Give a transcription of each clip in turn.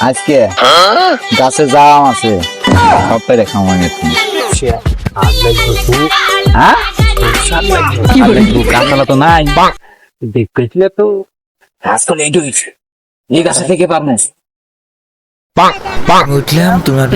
আজকে গাছে জাম আছে। সব পেরে খাওয়া গেছে হ্যাঁ? তো নাই। দেখেছিলে তো? গাছতলা এইটু এই গাছে থেকে উঠলাম তোমার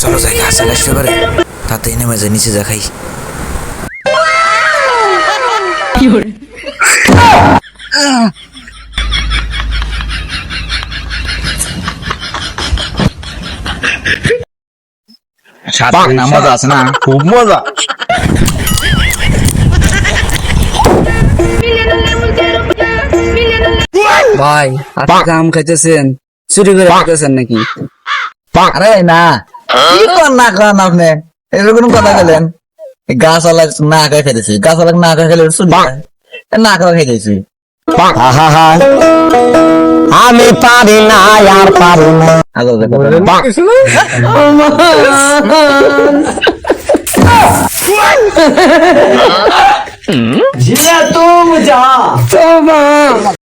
চলো যাই তাতেই নেমে যায় নিচে যা খাই সাথে না মজা আছে না? খুব মজা। ভাই আপনি আম খাইতেছেন চুরি করে খাইতেছেন নাকি? আরে না কি কর না করেন আপনি? এরকম কথা বলেন। গাছ আলা না খাই খেতেছি গাছ আলা না খাই খেলে শুনি না খাওয়া খেতেছি আমি পারি না আর পারি না। দেখা তুম যা।